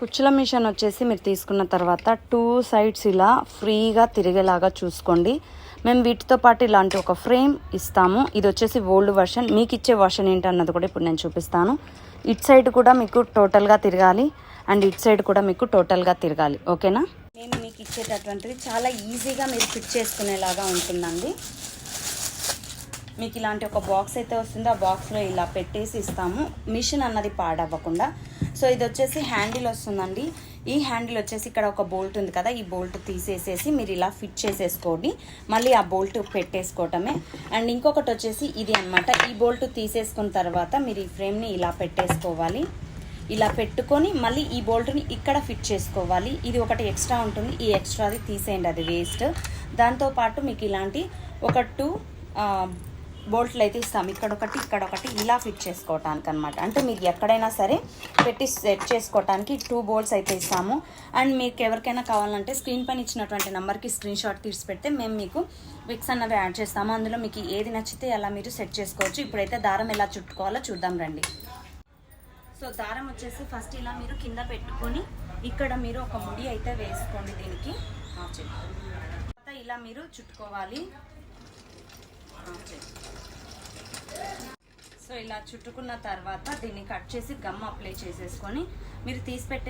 కుచ్చుల machine వచ్చేసి మీరు తీసుకున్న తర్వాత టూ సైడ్స్ ఇలా ఫ్రీగా తిరిగేలాగా చూసుకోండి. మేము వీటితో పాటు ఇలాంటి ఒక ఫ్రేమ్ ఇస్తాము. ఇది వచ్చేసి ఓల్డ్ వర్షన్. మీకు ఇచ్చే వర్షన్ ఏంటన్నది కూడా ఇప్పుడు నేను చూపిస్తాను. ఇట్ సైడ్ కూడా మీకు టోటల్గా తిరగాలి. అండ్ ఇట్ సైడ్ కూడా మీకు టోటల్గా తిరగాలి. ఓకేనా? నేను మీకు ఇచ్చేటటువంటిది చాలా ఈజీగా మీరు ఫిట్ చేసుకునేలాగా ఉంటుందండి. మీకు ఇలాంటి ఒక బాక్స్ అయితే వస్తుందో. ఆ బాక్స్లో ఇలా పెట్టేసి ఇస్తాము. మిషన్ అన్నది పాడవ్వకుండా. సో ఇది వచ్చేసి హ్యాండిల్ వస్తుందండి. ఈ హ్యాండిల్ వచ్చేసి ఇక్కడ ఒక బోల్ట్ ఉంది కదా ఈ బోల్ట్ తీసేసేసి మీరు ఇలా ఫిట్ చేసేసుకోండి. మళ్ళీ ఆ బోల్ట్ పెట్టేసుకోవటమే. అండ్ ఇంకొకటి వచ్చేసి ఇది అన్నమాట. ఈ బోల్ట్ తీసేసుకున్న తర్వాత మీరు ఈ ఫ్రేమ్ని ఇలా పెట్టేసుకోవాలి. ఇలా పెట్టుకొని మళ్ళీ ఈ బోల్ట్ని ఇక్కడ ఫిట్ చేసుకోవాలి. ఇది ఒకటి ఎక్స్ట్రా ఉంటుంది. ఈ ఎక్స్ట్రాది తీసేయండి. అది వేస్ట్ దాంతోపాటు మీకు ఇలాంటి ఒక టూ బోల్ట్లు అయితే ఇస్తాం. ఇక్కడ ఒకటి ఇక్కడ ఒకటి ఇలా ఫిట్ చేసుకోవటానికి అనమాట అంటే మీరు ఎక్కడైనా సరే పెట్టి సెట్ చేసుకోవటానికి టూ బోల్ట్స్ అయితే ఇస్తాము. అండ్ మీకు ఎవరికైనా కావాలంటే స్క్రీన్ పైన ఇచ్చినటువంటి నెంబర్కి స్క్రీన్ షాట్ తీసి పెడితే మేము మీకు విక్స్ అన్నవి యాడ్ చేస్తాము. అందులో మీకు ఏది నచ్చితే అలా మీరు సెట్ చేసుకోవచ్చు. ఇప్పుడైతే దారం ఎలా చుట్టుకోవాలో చూద్దాం రండి. సో దారం వచ్చేసి ఫస్ట్ ఇలా మీరు కింద పెట్టుకొని ఇక్కడ మీరు ఒక ముడి అయితే వేసుకోండి దీనికి. తర్వాత ఇలా మీరు చుట్టుకోవాలి. ఆఫ్ ఇలా చుట్టుకున్న తర్వాత దీన్ని కట్ చేసి గమ్ అప్లై చేసేసుకొని మీరు తీసి పెట్టే